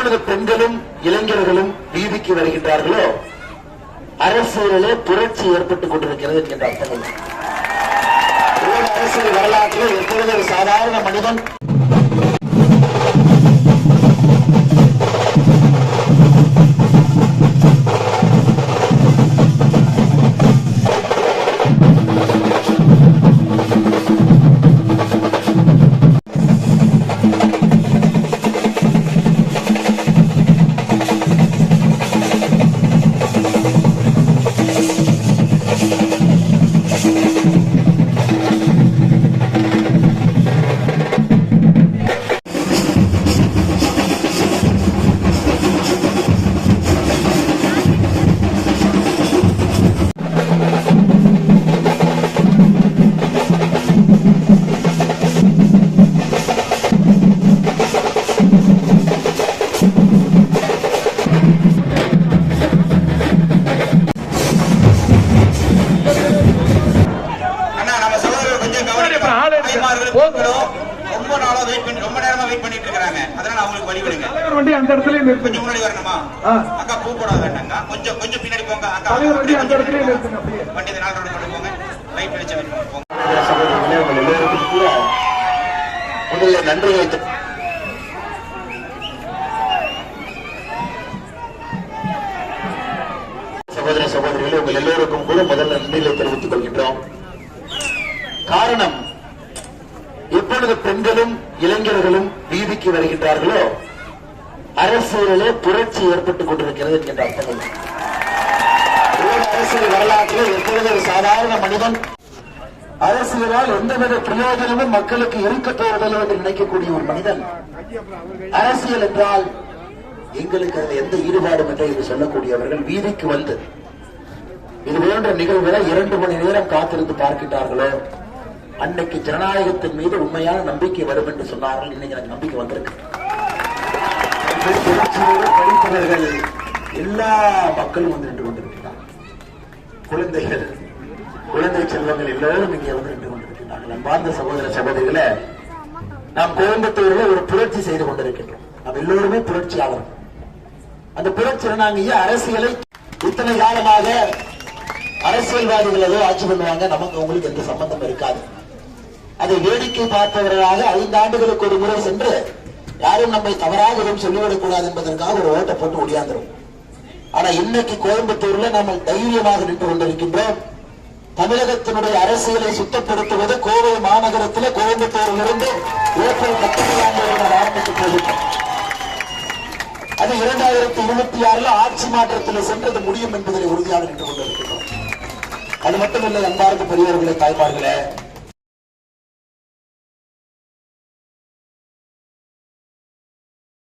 எவ்வளவு பெண்களும் இளைஞர்களும் வீதிக்கு வருகின்றார்களோ? அரசியலிலே புரட்சி ஏற்பட்டுக் கொண்டிருக்கிறது என்கின்ற அர்த்தங்கள் அரசியல் வரலாற்றில் எப்பொழுது ஒரு சாதாரண மனிதன் ரொம்ப நாளா வெயிட் பண்ணி ரொம்ப நேரமா வெயிட் பண்ணிட்டு இருக்காங்க அதனால அவங்களுக்கு வழி விடுங்க. தலைவர் வண்டி அந்த இடத்துல நிறுத்துங்க. கொஞ்சம் முன்னாடி வரணுமா. அக்கா பூ போட வேண்டாங்க கொஞ்சம் கொஞ்சம் பின்னாடி போங்க. அக்கா தலைவர் வண்டி அந்த கொஞ்சம் இடத்துல பின்னாடி நிறுத்துங்க போங்க. அப்படியே. வண்டி இந்த நாள் ரோடு கொண்டு போங்க. லைட் வெளிச்சம் வெளிச்சம் போங்க. சகோதரர்களே உங்கள் எல்லோருக்கும் கூட முதல்ல நன்றி வைத்து சகோதர சகோதரிகளே உங்கள் எல்லோருக்கும் கூட முதல்ல நன்றிகளை தெரிவித்துக் கொள்கின்றோம். காரணம் எப்பொழுது பெண்களும் இளைஞர்களும் வீதிக்கு வருகின்றார்களோ அரசியலிலே புரட்சி ஏற்பட்டுக் கொண்டிருக்கிறது என்கின்ற அர்த்தம் அரசியல் வரலாற்றில் எப்பொழுது ஒரு சாதாரண மனிதன் அரசியலால் எந்தவித பிரயோஜனமும் மக்களுக்கு இருக்க போவதில்லை என்று நினைக்கக்கூடிய ஒரு மனிதன் அரசியல் என்றால் எங்களுக்கு அதில் எந்த ஈடுபாடும் இல்லை என்று சொல்லக்கூடியவர்கள் வீதிக்கு வந்து இது போன்ற நிகழ்வுகளை இரண்டு மணி நேரம் காத்திருந்து பார்க்கின்றார்களோ அன்னைக்கு ஜனநாயகத்தின் மீது உண்மையான நம்பிக்கை வரும் என்று சொன்னார்கள். இன்னைக்கு எனக்கு நம்பிக்கை வந்திருக்கு. புரட்சியோடு படிப்பவர்கள் எல்லா மக்களும் வந்து நின்று கொண்டிருக்கிறார்கள். குழந்தைகள் குழந்தை செல்வங்கள் எல்லோரும் இங்கே வந்து நின்று கொண்டிருக்கிறார்கள். அன்பார்ந்த சகோதர சகோதரிகளை நாம் கோயம்புத்தூர்ல ஒரு புரட்சி செய்து கொண்டிருக்கின்றோம். நாம் எல்லோருமே புரட்சியாளர். அந்த புரட்சியில நாங்க அரசியலை இத்தனை காலமாக அரசியல்வாதிகள் ஏதோ ஆட்சி பண்ணுவாங்க. நமக்கு உங்களுக்கு எந்த சம்பந்தம் அதை வேடிக்கை பார்ப்பவர்களாக ஐந்து ஆண்டுகளுக்கு ஒரு முறை சென்று யாரும் நம்மை தவறாக எதுவும் சொல்லிவிடக் கூடாது என்பதற்காக ஒரு ஓட்டை போட்டு ஒடியாந்துரும். ஆனா இன்னைக்கு கோயம்புத்தூர்ல நம்ம தைரியமாக நின்று கொண்டிருக்கின்றோம். தமிழகத்தினுடைய அரசியலை சுத்தப்படுத்துவது கோவை மாநகரத்தில் கோயம்புத்தூரிலிருந்து ஏப்ரல் பத்தொன்பதாம் ஆரம்பித்து போகின்றோம். அது இரண்டாயிரத்தி இருபத்தி ஆறுல ஆட்சி மாற்றத்தில் சென்றது முடியும் என்பதில் உறுதியாக நின்று கொண்டிருக்கின்றோம். அது மட்டுமில்லை அன்பார்ந்த பெரியவர்களே தாய்மார்களே